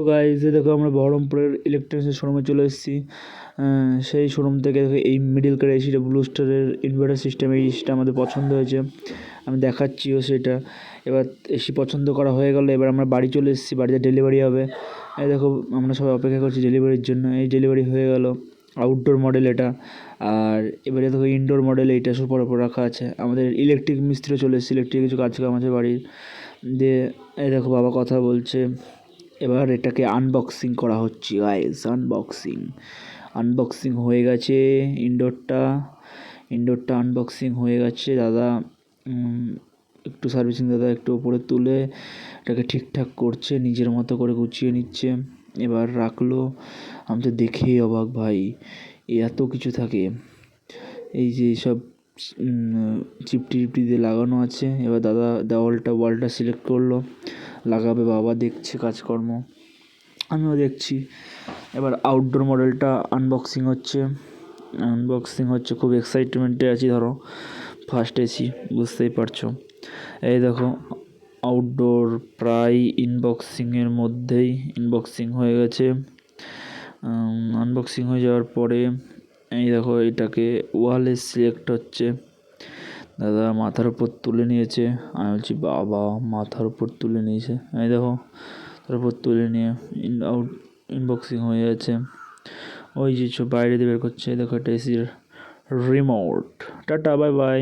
তো গাইজ দেখো আমরা বহরমপুরের ইলেকট্রনিক্সের শোরুমে চলে এসেছি। সেই শোরুম থেকে দেখো এই মিডিল কার এসিটা ব্লু স্টারের ইনভার্টার সিস্টেম এই এসিটা আমাদের পছন্দ হয়েছে। আমি দেখাচ্ছিও সেটা। এবার এসি পছন্দ করা হয়ে গেল, এবার আমরা বাড়ি চলে এসেছি, বাড়িতে ডেলিভারি হবে। এই দেখো আমরা সবাই অপেক্ষা করছি ডেলিভারির জন্য। এই ডেলিভারি হয়ে গেল আউটডোর মডেল এটা। আর এবারে দেখো ইনডোর মডেল এইটা সব পর রাখা আছে। আমাদের ইলেকট্রিক মিস্ত্রি চলে এসেছে ইলেকট্রিক কিছু কাজ কাম আছে বাড়ির। দিয়ে এই দেখো বাবা কথা বলছে। এবার এটাকে আনবক্সিং করা হচ্ছে গাইস আনবক্সিং আনবক্সিং হয়ে গেছে ইনডোরটা। ইনডোরটা আনবক্সিং হয়ে গেছে, দাদা একটু সার্ভিসিং দাদা একটু উপরে তুলে, এটাকে ঠিকঠাক করছে, নিজের মতো করে গুছিয়ে নিচ্ছে। এবার রাখল। আমি তো দেখেই অবাক ভাই এত কিছু থাকে। এই যে সব চিপটি চিপটি দিয়ে লাগানো আছে। এবার দাদা দেওয়ালটা ওয়ালটা সিলেক্ট করল। লাগাবে বাবা, দেখছে কাজকর্ম। আমিও দেখছি। এবার আউটডোর মডেলটা আনবক্সিং হচ্ছে। আনবক্সিং হচ্ছে, খুব এক্সাইটমেন্টে আছি, ধরো। ফার্স্ট এসি বুঝতেই পারছ। এই দেখো আউটডোর প্রায় ইনবক্সিংয়ের মধ্যেই ইনবক্সিং হয়ে গেছে। আনবক্সিং হয়ে যাওয়ার পরে, এই দেখো, এটাকে ওয়ালে সিলেক্ট হচ্ছে। দাদা মাথার উপর তুলে নিয়েছে। আমি বলছি, বাবা, মাথার উপর তুলে নিয়েছে? এই দেখো তার উপর তুলে নিয়ে ইন আউট ইনবক্সিং হয়ে যাচ্ছে। ওই যে বাইরে দিয়ে বের করছে দেখো, এটা এসির রিমোট টাটা বাই বাই